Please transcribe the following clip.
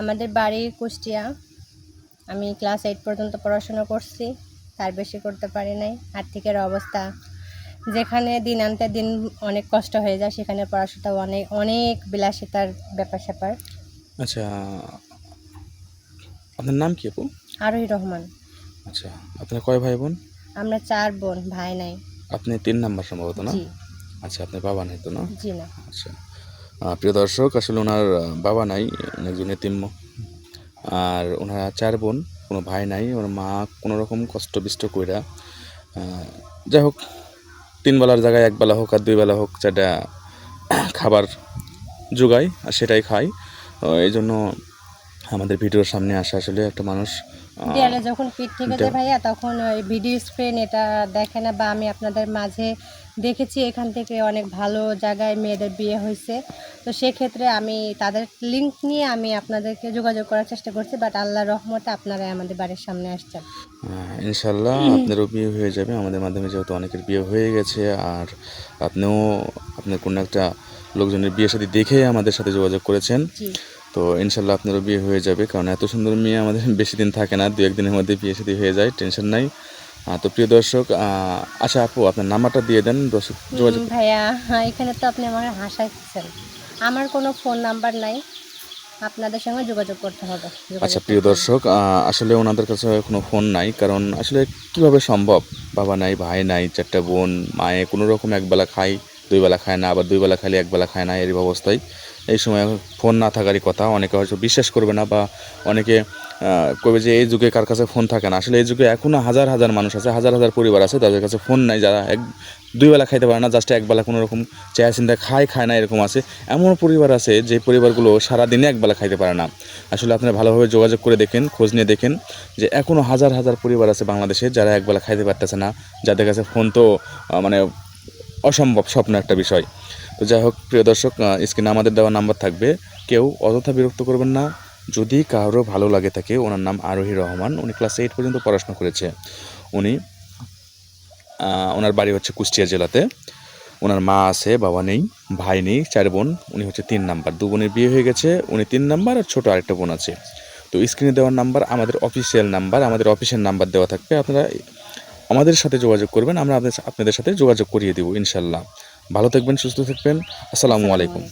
আমাদের বাড়ি কুষ্টিয়া। আমি ক্লাস এইট পর্যন্ত পড়াশোনা করছি তার বেশি করতে পারি নাই। আর্থিকের অবস্থা যেখানে দিন আনতে দিন অনেক কষ্ট হয়ে যায় সেখানে পড়াশোনা অনেক অনেক বিলাসিতার ব্যাপার স্যাপার। আচ্ছা আপনার নাম কি আপু? আরোহী রহমান। আচ্ছা আপনার কয় ভাই বোন? আমরা চার বোন ভাই নাই। আপনি তিন নাম্বার সম্ভবত না? জি। আচ্ছা আপনার বাবা নেই তো না? জি না। আচ্ছা। প্রিয় দর্শক, আসলে ওনার বাবা নাই একজন এতিম্ম আর ওনারা চার বোন, কোনো ভাই নাই, ওর মা কোনো রকম কষ্ট বিষ্ট কইরা যাই হোক, তিন বেলার জায়গায় এক বেলা হোক আর দুই বেলা হোক যেটা খাবার যোগায় আর সেটাই খাই এই জন্য আমাদের ভিডিওর সামনে আসা আসলে একটা মানুষ দেয়ালে যখন পিঠ থেকে যায় ভাইয়া তখন ওই ভিডিও স্ক্রিন এটা দেখে না বা আমি আপনাদের মাঝে দেখেছি এখান থেকে অনেক ভালো জায়গায় মেয়েদের বিয়ে হয়েছে। তো সেক্ষেত্রে আমি তাদের লিঙ্ক নিয়ে আমি আপনাদেরকে যোগাযোগ করার চেষ্টা করছি বাট আল্লাহ রহমতে আপনারাই আমাদের বাড়ির সামনে আসছেন। ইনশাল্লাহ আপনারও বিয়ে হয়ে যাবে। আমাদের মাধ্যমে যেহেতু অনেকের বিয়ে হয়ে গেছে আর আপনিও আপনার কোনো একটা লোকজনের বিয়ে সাথে দেখে আমাদের সাথে যোগাযোগ করেছেন। তো ইনশাল্লাহ আপনারও বিয়ে হয়ে যাবে। কারণ এত সুন্দর মেয়ে আমাদের বেশি দিন থাকে না দু একদিনের মধ্যে বিয়ে সাথে হয়ে যায় টেনশন নাই। তো প্রিয় দর্শক আচ্ছা আপু আপনার নাম্বারটা দিয়ে দেন দর্শক যোগাযোগ ভাইয়া হ্যাঁ, এখানে তো আপনি আমার হাসাচ্ছেন আমার কোনো ফোন নাম্বার নাই আপনাদের সঙ্গে যোগাযোগ করতে হবে। আচ্ছা প্রিয় দর্শক আসলে ওনাদের কাছে কোনো ফোন নাই কারণ আসলে কীভাবে সম্ভব? বাবা নাই ভাই নাই চারটা বোন মায়ে কোনো রকম একবেলা খায় দুই বেলা খায় না, আবার দুই বেলা খাইলে একবেলা খায় না এর অবস্থায়। এই সময় ফোন না থাকারই কথা। অনেকে হয়তো বিশ্বাস করবে না বা অনেকে কবে যে এই যুগে কার কাছে ফোন থাকে না। আসলে এই যুগে এখনও হাজার হাজার মানুষ আছে, হাজার হাজার পরিবার আছে, তাদের কাছে ফোন নাই। যারা এক, দুই বেলা খাইতে পারে না জাস্ট একবেলা কোনো রকম চিন্তা খায় খায় না, এরকম আছে। এমন পরিবার আছে, যে পরিবারগুলো সারাদিনে একবেলা খাইতে পারে না। আসলে আপনারা ভালোভাবে যোগাযোগ করে দেখেন, খোঁজ নিয়ে দেখেন যে এখনও হাজার হাজার পরিবার আছে বাংলাদেশে যারা একবেলা খাইতে পারতেছে না। যাদের কাছে ফোন তো মানে অসম্ভব স্বপ্ন একটা বিষয়। তো যাই হোক, প্রিয় দর্শক স্ক্রিনে আমাদের দেওয়া নাম্বার থাকবে। কেউ অযথা বিরক্ত করবেন না। যদি কারও ভালো লাগে থাকে, ওনার নাম আরোহী রহমান, উনি ক্লাস এইট পর্যন্ত পড়াশোনা করেছে। উনি ওনার বাড়ি হচ্ছে কুষ্টিয়া জেলাতে। ওনার মা আছে, বাবা নেই, ভাই নেই, চার বোন, উনি হচ্ছে তিন নাম্বার। দু বোনের বিয়ে হয়ে গেছে, উনি তিন নাম্বার আর ছোটো আরেকটা বোন আছে। তো স্ক্রিনে দেওয়ার নাম্বার, আমাদের অফিসিয়াল নাম্বার, আমাদের অফিসের নাম্বার দেওয়া থাকবে। আপনারা আমাদের সাথে যোগাযোগ করবেন, আমরা আপনাদের সাথে যোগাযোগ করিয়ে দেবো, ইনশাল্লাহ। ভালো থাকবেন, সুস্থ থাকবেন। আসসালামু আলাইকুম।